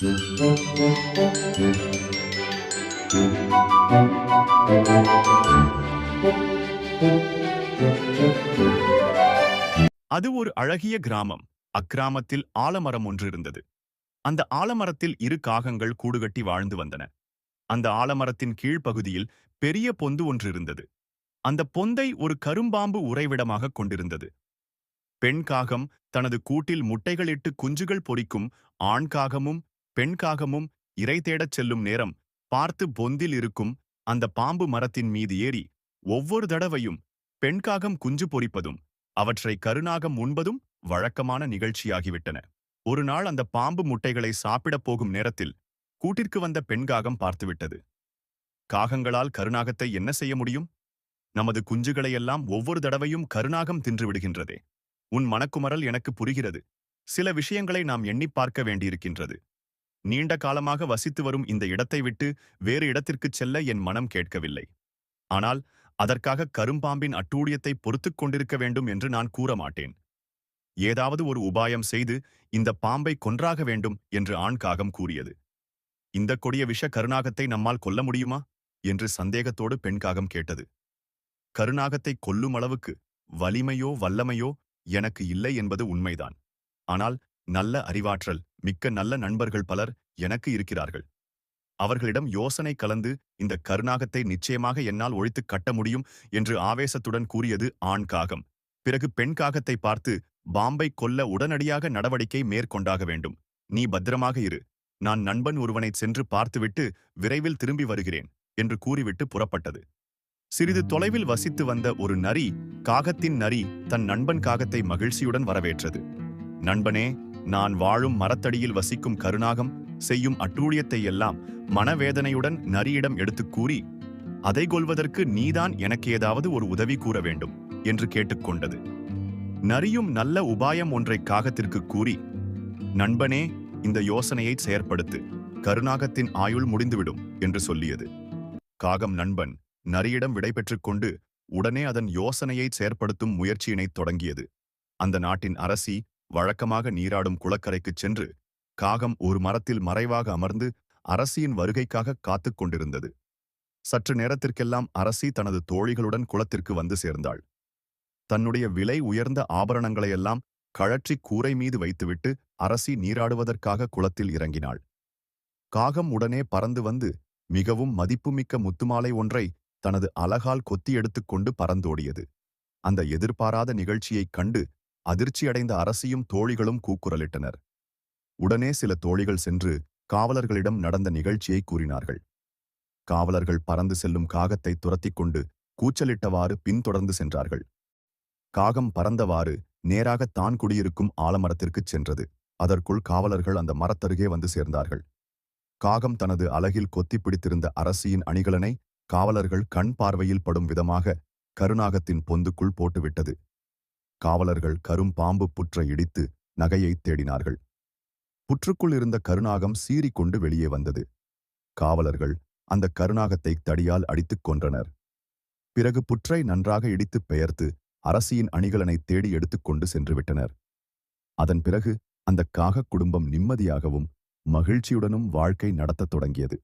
அது ஒரு அழகிய கிராமம். அக்கிராமத்தில் ஆலமரம் ஒன்று இருந்தது. அந்த ஆலமரத்தில் இரு காகங்கள் கூடுகட்டி வாழ்ந்து வந்தன. அந்த ஆலமரத்தின் கீழ்ப்பகுதியில் பெரிய பொந்து ஒன்று இருந்தது. அந்த பொந்தை ஒரு கரும்பாம்பு உறைவிடமாக கொண்டிருந்தது. பெண் காகம் தனது கூட்டில் முட்டைகளிட்டு குஞ்சுகள் பொறிக்கும் ஆண் காகமும் பெண்காகமும் இறை தேடச் செல்லும் நேரம் பார்த்து பொந்தில் இருக்கும் அந்த பாம்பு மரத்தின் மீது ஏறி ஒவ்வொரு தடவையும் பெண்காகம் குஞ்சு பொரிப்பதும் அவற்றை கருணாகம் உண்பதும் வழக்கமான நிகழ்ச்சியாகிவிட்டன. ஒரு நாள் அந்த பாம்பு முட்டைகளை சாப்பிடப் போகும் நேரத்தில் கூட்டிற்கு வந்த பெண்காகம் பார்த்துவிட்டது. காகங்களால் கருணாகத்தை என்ன செய்ய முடியும்? நமது குஞ்சுகளையெல்லாம் ஒவ்வொரு தடவையும் கருணாகம் தின்று விடுகின்றதே. உன் மனக்குமரல் எனக்கு புரிகிறது. சில விஷயங்களை நாம் எண்ணிப் பார்க்க வேண்டியிருக்கின்றது. நீண்ட காலமாக வசித்து வரும் இந்த இடத்தை விட்டு வேறு இடத்திற்குச் செல்ல என் மனம் கேட்கவில்லை. ஆனால் அதற்காக கரும்பாம்பின் அட்டூழியத்தை பொறுத்துக் கொண்டிருக்க வேண்டும் என்று நான் கூற மாட்டேன். ஏதாவது ஒரு உபாயம் செய்து இந்த பாம்பை கொன்றாக வேண்டும் என்று ஆண் காகம் கூறியது. இந்த கொடிய விஷ கருணாகத்தை நம்மால் கொல்ல முடியுமா? என்று சந்தேகத்தோடு பெண் காகம் கேட்டது. கருணாகத்தை கொல்லும் அளவுக்கு வலிமையோ வல்லமையோ எனக்கு இல்லை என்பது உண்மைதான். ஆனால் நல்ல அறிவாற்றல் மிக்க நல்ல நண்பர்கள் பலர் எனக்கு இருக்கிறார்கள். அவர்களிடம் யோசனை கலந்து இந்த கருணாகத்தை நிச்சயமாக என்னால் ஒழித்துக் கட்ட முடியும் என்று ஆவேசத்துடன் கூறியது ஆண் காகம். பிறகு பெண் காகத்தை பார்த்து பாம்பை கொல்ல உடனடியாக நடவடிக்கை மேற்கொண்டாக வேண்டும். நீ பத்திரமாக இரு. நான் நண்பன் ஒருவனை சென்று பார்த்துவிட்டு விரைவில் திரும்பி வருகிறேன் என்று கூறிவிட்டு புறப்பட்டது. சிறிது தொலைவில் வசித்து வந்த ஒரு நரி காகத்தின் நரி தன் நண்பன் காகத்தை மகிழ்ச்சியுடன் வரவேற்றது. நண்பனே நான் வாழும் மரத்தடியில் வசிக்கும் கருணாகம் செய்யும் அட்டூழியத்தை எல்லாம் மனவேதனையுடன் நரியிடம் எடுத்துக் கூறி அதை கொள்வதற்கு நீதான் எனக்கு ஏதாவது ஒரு உதவி கூற வேண்டும் என்று கேட்டுக்கொண்டது. நரியும் நல்ல உபாயம் ஒன்றை காகத்திற்கு கூறி நண்பனே இந்த யோசனையை செயற்படுத்து கருணாகத்தின் ஆயுள் முடிந்துவிடும் என்று சொல்லியது. காகம் நண்பன் நரியிடம் விடைபெற்றுக் கொண்டு உடனே அதன் யோசனையை செயற்படுத்தும் முயற்சியினைத் தொடங்கியது. அந்த நாட்டின் அரசி வழக்கமாக நீராடும் குளக்கரைக்குச் சென்று காகம் ஒரு மரத்தில் மறைவாக அமர்ந்து அரசியின் வருகைக்காக காத்துக் கொண்டிருந்தது. சற்று நேரத்திற்கெல்லாம் அரசி தனது தோழிகளுடன் குளத்திற்கு வந்து சேர்ந்தாள். தன்னுடைய விலை உயர்ந்த ஆபரணங்களையெல்லாம் கழற்றி கூரை மீது வைத்துவிட்டு அரசி நீராடுவதற்காக குளத்தில் இறங்கினாள். காகம் உடனே பறந்து வந்து மிகவும் மதிப்புமிக்க முத்துமாலை ஒன்றை தனது அலகால் கொத்தி எடுத்துக்கொண்டு பறந்தோடியது. அந்த எதிர்பாராத நிகழ்ச்சியைக் கண்டு அதிர்ச்சியடைந்த அரசியும் தோழிகளும் கூக்குரலிட்டனர். உடனே சில தோழிகள் சென்று காவலர்களிடம் நடந்த நிகழ்ச்சியை கூறினார்கள். காவலர்கள் பறந்து செல்லும் காகத்தை துரத்திக் கொண்டு கூச்சலிட்டவாறு பின்தொடர்ந்து சென்றார்கள். காகம் பறந்தவாறு நேராக தான் குடியிருக்கும் ஆலமரத்திற்குச் சென்றது. அதற்குள் காவலர்கள் அந்த மரத்தருகே வந்து சேர்ந்தார்கள். காகம் தனது அலகில் கொத்திப் பிடித்திருந்த அரசியின் அணிகலனை காவலர்கள் கண் பார்வையில் படும் விதமாக கருநாகத்தின் பொந்துக்குள் போட்டுவிட்டது. காவலர்கள் கரும் பாம்பு புற்றை இடித்து நகையை தேடினார்கள். புற்றுக்குள் இருந்த கருணாகம் சீறிக்கொண்டு வெளியே வந்தது. காவலர்கள் அந்த கருணாகத்தை தடியால் அடித்துக் கொன்றனர். பிறகு புற்றை நன்றாக இடித்துப் பெயர்த்து அரசியின் அணிகலனை தேடி எடுத்துக்கொண்டு சென்று விட்டனர். அதன் பிறகு அந்த காகக் குடும்பம் நிம்மதியாகவும் மகிழ்ச்சியுடனும் வாழ்க்கை நடத்தத் தொடங்கியது.